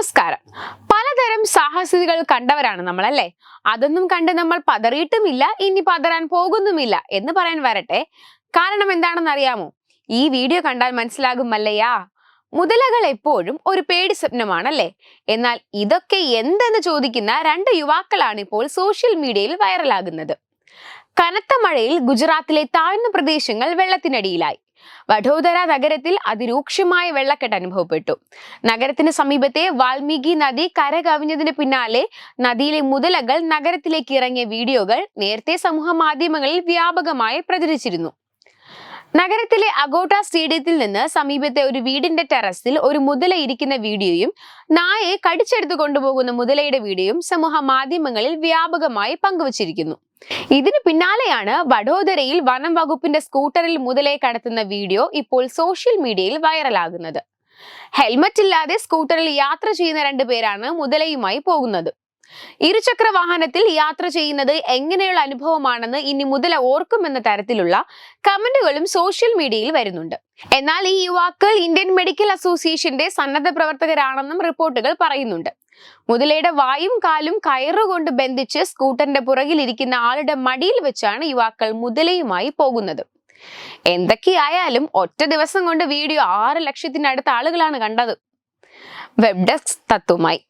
നമസ്കാരം. പലതരം സാഹസികൾ കണ്ടവരാണ് നമ്മൾ അല്ലേ അതൊന്നും കണ്ട് നമ്മൾ പതറിയിട്ടുമില്ല ഇനി പതറാൻ പോകുന്നുമില്ല എന്ന് പറയാൻ വരട്ടെ. കാരണം എന്താണെന്ന് അറിയാമോ ഈ വീഡിയോ കണ്ടാൽ മനസ്സിലാകും അല്ലയാ മുതലകൾ എപ്പോഴും ഒരു പേടി സ്വപ്നമാണല്ലേ? എന്നാൽ ഇതൊക്കെ എന്തെന്ന് ചോദിക്കുന്ന രണ്ട് യുവാക്കളാണ് ഇപ്പോൾ സോഷ്യൽ മീഡിയയിൽ വൈറലാകുന്നത്. കനത്ത മഴയിൽ ഗുജറാത്തിലെ താഴ്ന്ന പ്രദേശങ്ങൾ വെള്ളത്തിനടിയിലായി. വഡോദര നഗരത്തിൽ അതിരൂക്ഷമായ വെള്ളക്കെട്ട് അനുഭവപ്പെട്ടു. നഗരത്തിന് സമീപത്തെ വാൽമീകി നദി കരകവിഞ്ഞതിന് പിന്നാലെ നദിയിലെ മുതലകൾ നഗരത്തിലേക്ക് ഇറങ്ങിയ വീഡിയോകൾ നേരത്തെ സമൂഹ മാധ്യമങ്ങളിൽ വ്യാപകമായി പ്രചരിച്ചിരുന്നു. നഗരത്തിലെ അഗോട്ട സ്റ്റേഡിയത്തിൽ നിന്ന് സമീപത്തെ ഒരു വീടിന്റെ ടെറസിൽ ഒരു മുതല ഇരിക്കുന്ന വീഡിയോയും നായയെ കടിച്ചെടുത്തു കൊണ്ടുപോകുന്ന മുതലയുടെ വീഡിയോയും സമൂഹ മാധ്യമങ്ങളിൽ വ്യാപകമായി പങ്കുവച്ചിരിക്കുന്നു. ഇതിന് പിന്നാലെയാണ് വഡോദരയിൽ വനം വകുപ്പിന്റെ സ്കൂട്ടറിൽ മുതലേ കടത്തുന്ന വീഡിയോ ഇപ്പോൾ സോഷ്യൽ മീഡിയയിൽ വൈറലാകുന്നത്. ഹെൽമറ്റ് ഇല്ലാതെ സ്കൂട്ടറിൽ യാത്ര ചെയ്യുന്ന രണ്ടുപേരാണ് മുതലയുമായി പോകുന്നത്. ഇരുചക്ര വാഹനത്തിൽ യാത്ര ചെയ്യുന്നത് എങ്ങനെയുള്ള അനുഭവമാണെന്ന് ഇനി മുതൽ ഓർക്കുമെന്ന തരത്തിലുള്ള കമന്റുകളും സോഷ്യൽ മീഡിയയിൽ വരുന്നുണ്ട്. എന്നാൽ ഈ യുവാക്കൾ ഇന്ത്യൻ മെഡിക്കൽ അസോസിയേഷന്റെ സന്നദ്ധ പ്രവർത്തകരാണെന്നും റിപ്പോർട്ടുകൾ പറയുന്നുണ്ട്. മുതലയുടെ വായും കാലും കയറുകൊണ്ട് ബന്ധിച്ച് സ്കൂട്ടറിന്റെ പുറകിലിരിക്കുന്ന ആളുടെ മടിയിൽ വെച്ചാണ് യുവാക്കൾ മുതലയുമായി പോകുന്നത്. എന്തൊക്കെയായാലും ഒറ്റ ദിവസം കൊണ്ട് വീഡിയോ ആറ് ലക്ഷത്തിനടുത്ത ആളുകളാണ് കണ്ടത്. Web desk തത്വമായി.